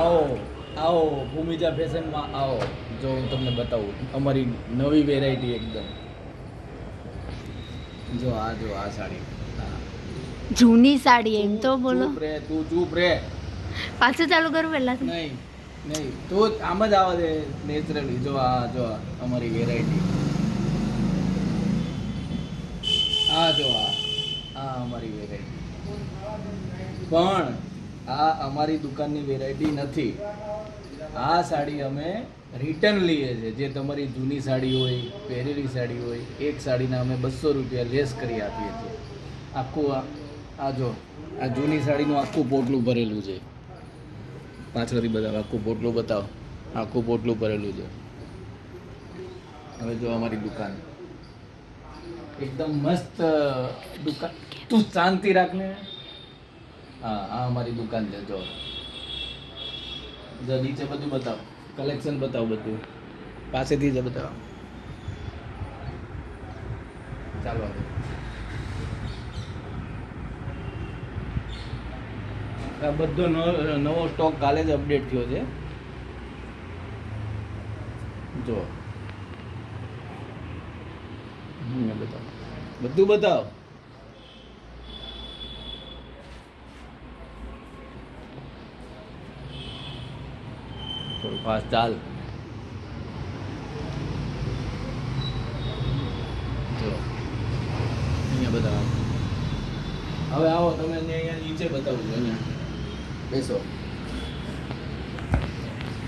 આવો આવો ભૂમિજા ફેશનમાં આવો. જો હું તમને બતાવું અમારી નવી વેરાયટી એકદમ. જો આ જો આ સાડી. જૂની સાડી એમ તો બોલો. રે તું ચૂપ રે. પાછું ચાલુ કરું પહેલા નહીં નહીં. તું આમ જ આવે છે નેચરલી જો આ જો અમારી વેરાયટી આ જો આ. આ અમારી વેરાયટી પણ આ અમારી દુકાનની વેરાયટી નથી. આ સાડી અમે રિટર્ન લઈએ છીએ જે તમારી જૂની સાડી હોય, પહેરેલી સાડી હોય, એક સાડીના અમે બસો રૂપિયા લેસ કરી આપીએ છીએ. આખું આ આ જો, આ જૂની સાડીનું આખું પોટલું ભરેલું છે. પાછળથી બતાવો, આખું પોટલું બતાવો. આખું પોટલું ભરેલું છે. હવે જો અમારી દુકાન. એકદમ મસ્ત દુકાન. તું શાંતિ રાખ ને હા, આ અમારી દુકાન છે, જો. જો નીચે બધું બતાવો. કલેક્શન બતાવો બધું. પાસેથી જ બતાવો. ચાલો. આ બધો નવો સ્ટોક કાલે જ અપડેટ થયો છે. જો. બતાવો. બધું બતાવો. થોડું ફાસ્ટ ચાલ જો. અહીંયા બધા. હવે આવો, તમે અહીંયા નીચે બતાવું છું અહીંયા. બેસો.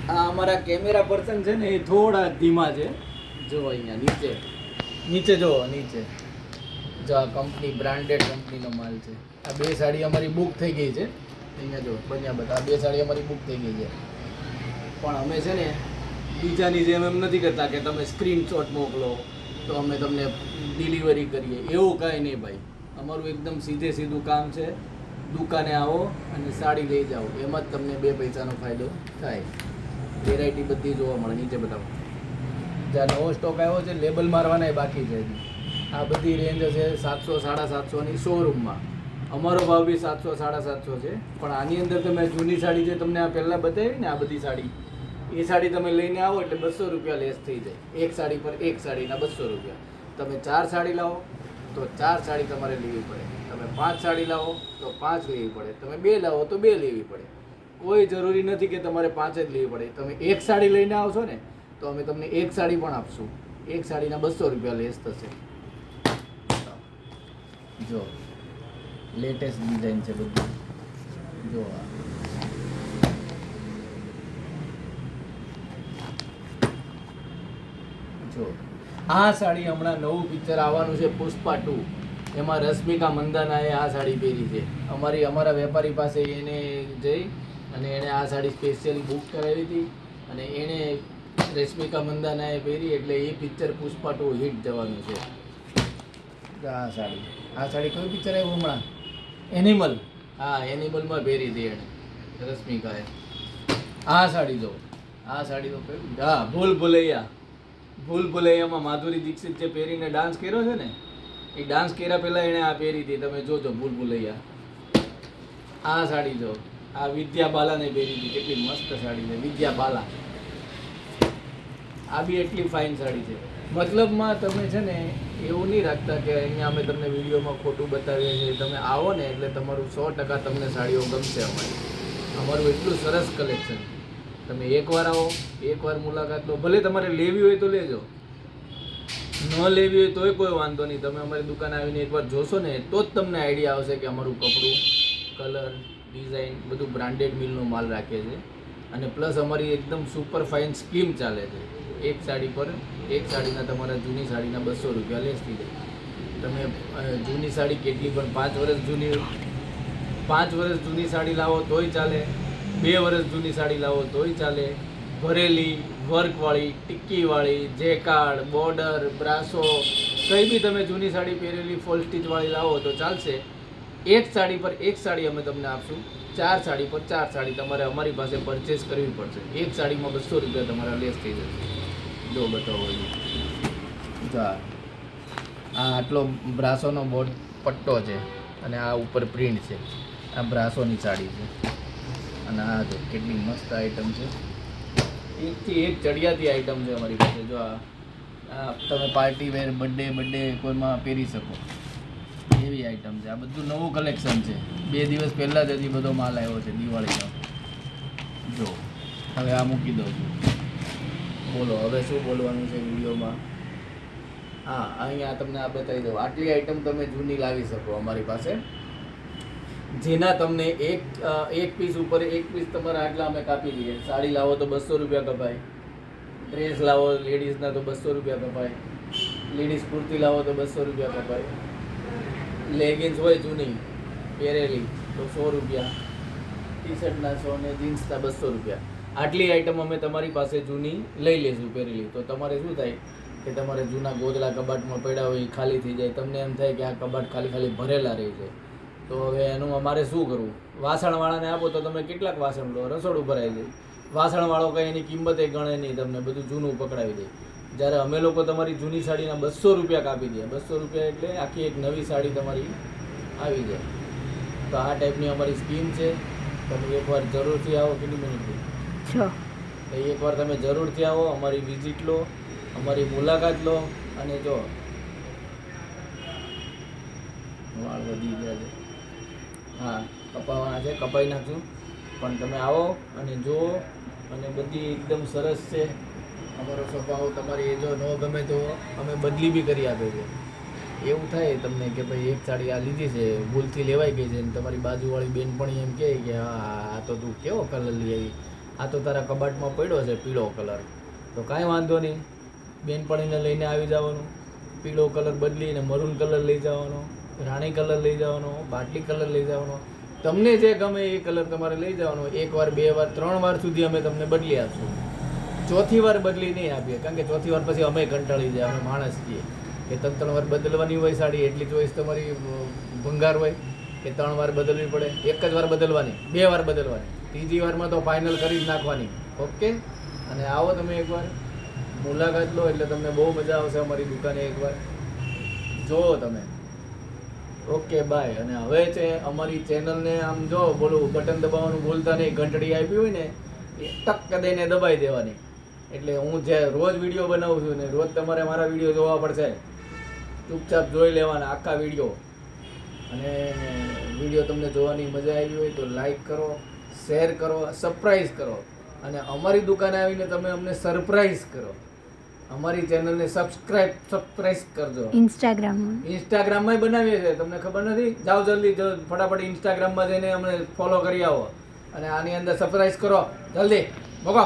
આ અમારા કેમેરા પર્સન છે ને, એ થોડા ધીમા છે. જો અહીંયા નીચે. નીચે જો નીચે. જો આ કંપની બ્રાન્ડેડ કંપનીનો માલ છે. આ બે સાડી અમારી બુક થઈ ગઈ છે. અહીંયા જો, બન્યા બધા. આ બે સાડી અમારી બુક થઈ ગઈ છે. પણ અમે છે ને બીજાની જેમ એમ નથી કરતા કે તમે સ્ક્રીનશોટ મોકલો તો અમે તમને ડિલિવરી કરીએ. એવું કાંઈ નહીં ભાઈ. અમારું એકદમ સીધે સીધું કામ છે. દુકાને આવો અને સાડી લઈ જાઓ. એમાં જ તમને બે પૈસાનો ફાયદો થાય. વેરાયટી બધી જોવા મળે. નીચે બતાવો. જ્યાં નવો સ્ટોક આવ્યો છે લેબલ મારવાના બાકી છે. આ બધી રેન્જ છે સાતસો સાડા સાતસોની શોરૂમમાં અમારો ભાવ બી સાતસો સાડા સાતસો છે. પણ આની અંદર તમે જૂની સાડી જે તમને આ પહેલાં બતાવી ને આ બધી સાડી એ સાડી તમે લઈને આવો એટલે બસો રૂપિયા લેસ થઈ જાય. એક સાડી પર એક સાડીના બસો રૂપિયા. તમે ચાર સાડી લાવો તો ચાર સાડી તમારે લેવી પડે. તમે પાંચ સાડી લાવો તો પાંચ લેવી પડે. તમે બે લાવો તો બે લેવી પડે. કોઈ જરૂરી નથી કે તમારે પાંચ જ લેવી પડે. તમે એક સાડી લઈને આવશો ને તો અમે તમને એક સાડી પણ આપશું. એક સાડીના બસો રૂપિયા લેસ થશે. જો લેટેસ્ટ ડિઝાઇન છે બધું. જો આ. જો આ સાડી હમણાં નવું પિક્ચર આવવાનું છે પુષ્પા ટુ. એમાં રશ્મિકા મંદાનાએ આ સાડી પહેરી છે. અમારી, અમારા વેપારી પાસે એને જઈ અને એણે આ સાડી સ્પેશિયલી બુક કરાવી હતી અને એણે રશ્મિકા મંદાનાએ પહેરી એટલે એ પિક્ચર પુષ્પા ટુ હિટ જવાનું છે. આ સાડી. આ સાડી કયું પિક્ચર આવ્યું હમણાં? એનિમલ હા એનિમલમાં પહેરી હતી એણે, રશ્મિકાએ. આ સાડી જો. આ સાડી તો પહેરી હા, ભૂલ ભૂલૈયા. ભૂલ ભૂલૈયામાં માધુરી દીક્ષિત જે પહેરીને ડાન્સ કર્યો છે ને, એ ડાન્સ કર્યા પહેલાં એણે આ પહેરી હતી. તમે જોજો ભૂલ ભૂલૈયા. આ સાડી જો, આ વિદ્યા બાલાને પહેરી હતી. કેટલી મસ્ત સાડી છે, વિદ્યા બાલા. આ બી એટલી ફાઇન સાડી છે. મતલબમાં તમે છે ને, એવું નહીં રાખતા કે અહીંયા અમે તમને વિડીયોમાં ખોટું બતાવીએ છીએ. તમે આવો ને એટલે તમારું સો ટકા તમને સાડીઓ ગમશે અમારી. અમારું એટલું સરસ કલેક્શન તમે એકવાર આવો, એકવાર મુલાકાત લો. ભલે તમારે લેવી હોય તો લેજો. ન લેવી હોય તોય કોઈ વાંધો નહીં. તમે અમારી દુકાન આવીને એકવાર જોશો ને, તો જ તમને આઈડિયા આવશે કે અમારું કપડું કલર ડિઝાઇન બધું બ્રાન્ડેડ મિલનો માલ રાખે છે. અને પ્લસ અમારી એકદમ સુપર ફાઇન સ્કીમ ચાલે છે. એક સાડી પર એક સાડીના તમારા જૂની સાડીના બસો રૂપિયા લેસ થઈ જાય. તમે જૂની સાડી કેટલી? પણ પાંચ વર્ષ જૂની, પાંચ વર્ષ જૂની સાડી લાવો તોય ચાલે. બે વર્ષ જૂની સાડી લાવો તોય ચાલે. ભરેલી, વર્કવાળી, ટિક્કીવાળી જેકાર્ડ બોર્ડર બ્રાસો, કંઈ બી તમે જૂની સાડી પહેરેલી ફોલ સ્ટીચવાળી લાવો તો ચાલશે. એક સાડી પર એક સાડી અમે તમને આપશું. ચાર સાડી પર ચાર સાડી તમારે અમારી પાસે પરચેસ કરવી પડશે. એક સાડીમાં બસો રૂપિયા તમારા લેસ થઈ જશે. જો બતાવો આ આટલો બ્રાસોનો બોર્ડ પટ્ટો છે અને આ ઉપર પ્રિન્ટ છે. આ બ્રાસોની સાડી છે. અને આ જો કેટલી મસ્ત આઈટમ છે. એકથી એક ચડિયાતી આઈટમ છે અમારી પાસે, જો આ તમે પાર્ટી વેર બર્થડે બર્થડે કોઈમાં પહેરી શકો. એવી આઈટમ છે. આ બધું નવું કલેક્શન છે. બે દિવસ પહેલાં જ હજી બધો માલ આવ્યો છે દિવાળીનો. જો, હવે આ મૂકી દઉં છું. બોલો, હવે શું બોલવાનું છે વિડીયોમાં? હા, અહીંયા તમને આ બતાવી દઉં. આટલી આઈટમ તમે જૂની લાવી શકો અમારી પાસે. જેના તમને એક એક પીસ ઉપર એક પીસ તમારા આટલા અમે કાપી દઈએ. સાડી લાવો તો બસો રૂપિયા કપાય. ડ્રેસ લાવો લેડીઝના તો બસો રૂપિયા કપાય. લેડીઝ કુર્તી લાવો તો બસો રૂપિયા કપાય. લેગિન્સ હોય જૂની, પહેરેલી તો સો રૂપિયા. ટી શર્ટના સો ને જીન્સના બસો રૂપિયા. આટલી આઈટમ અમે તમારી પાસે જૂની લઈ લેશું પહેરેલી. તો તમારે શું થાય કે તમારે જૂના ગોદલા કબાટમાં પડ્યા હોય એ ખાલી થઈ જાય. તમને એમ થાય કે આ કબાટ ખાલી ખાલી ભરેલા રહી જાય તો હવે એનું અમારે શું કરવું? વાસણવાળાને આપો તો તમે કેટલાક વાસણ લો રસોડું ભરાઈ જાય. વાસણવાળો કંઈ એની કિંમતે ગણે નહીં તમને બધું જૂનું પકડાવી દે. જ્યારે અમે લોકો તમારી જૂની સાડીના બસો રૂપિયા કાપી દઈએ. બસો રૂપિયા એટલે આખી એક નવી સાડી તમારી આવી જાય. તો આ ટાઈપની અમારી સ્કીમ છે. તમે એકવાર જરૂરથી આવો. કેટલી મિનિટ છ. તો એકવાર તમે જરૂરથી આવો અમારી વિઝિટ લો અમારી મુલાકાત લો અને જો. વાળ વધી ગયા છે. હા કપાવવાના છે, કપાઈ નાખશું પણ તમે આવો અને જુઓ અને બધી એકદમ સરસ છે. અમારો સ્વભાવ, તમારી એ જો ન ગમે તો અમે બદલી બી કરી આપે છે. એવું થાય તમને કે ભાઈ એક સાડી આ લીધી છે, ભૂલથી લેવાઈ ગઈ છે અને તમારી બાજુવાળી બેન પણ એમ કહે કે, હા, આ તો તું કેવો કલર લઈ આવી? આ તો તારા કબાટમાં પડ્યો છે પીળો કલર તો કાંઈ વાંધો નહીં. બેનપણીને લઈને આવી જવાનું. પીળો કલર બદલીને મરૂન કલર લઈ જવાનો. રાણી કલર લઈ જવાનો, બાટલી કલર લઈ જવાનો. તમને જે ગમે એ કલર તમારે લઈ જવાનો. એક વાર, બે વાર, ત્રણ વાર સુધી અમે તમને બદલી આપશું. ચોથી વાર બદલી નહીં આપીએ, કારણ કે ચોથી વાર પછી અમે કંટાળી જાય, અમે માણસ છીએ. કે ત્રણ ત્રણ વાર બદલવાની હોય સાડી, એટલી ચોઈસ તમારી ભંગાર હોય કે ત્રણ વાર બદલવી પડે. એક જ વાર બદલવાની, બે વાર બદલવાની. ત્રીજી વારમાં તો ફાઇનલ કરી જ નાખવાની. ઓકે અને આવો તમે એકવાર. મુલાકાત લો, એટલે તમને બહુ મજા આવશે અમારી દુકાને એકવાર. જુઓ તમે. ઓકે બાય અને હવે છે અમારી ચેનલને આમ જો બોલું બટન દબાવવાનું ભૂલતા નહીં, ઘંટડી આપી હોય ને, એ ટક દઈને દબાઈ દેવાની. એટલે હું જે રોજ વીડિયો બનાવું છું ને, રોજ તમારે મારા વીડિયો જોવા પડશે. ચૂપચાપ જોઈ લેવાના આખા વીડિયો અને વીડિયો તમને જોવાની મજા આવી હોય તો લાઈક કરો શેર કરો સરપ્રાઈઝ કરો. અને અમારી દુકાને આવીને તમે અમને સરપ્રાઈઝ કરો. અમારી ચેનલને સબસ્ક્રાઇબ સબસ્ક્રાઇબ કરજો. ઇન્સ્ટાગ્રામ ઇન્સ્ટાગ્રામમાં બનાવીએ છીએ. તમને ખબર નથી? જાઓ જલ્દી ફટાફટ ઇન્સ્ટાગ્રામમાં જઈને અમને ફોલો કરી આવો. અને આની અંદર સરપ્રાઈઝ કરો. જલ્દી મોકો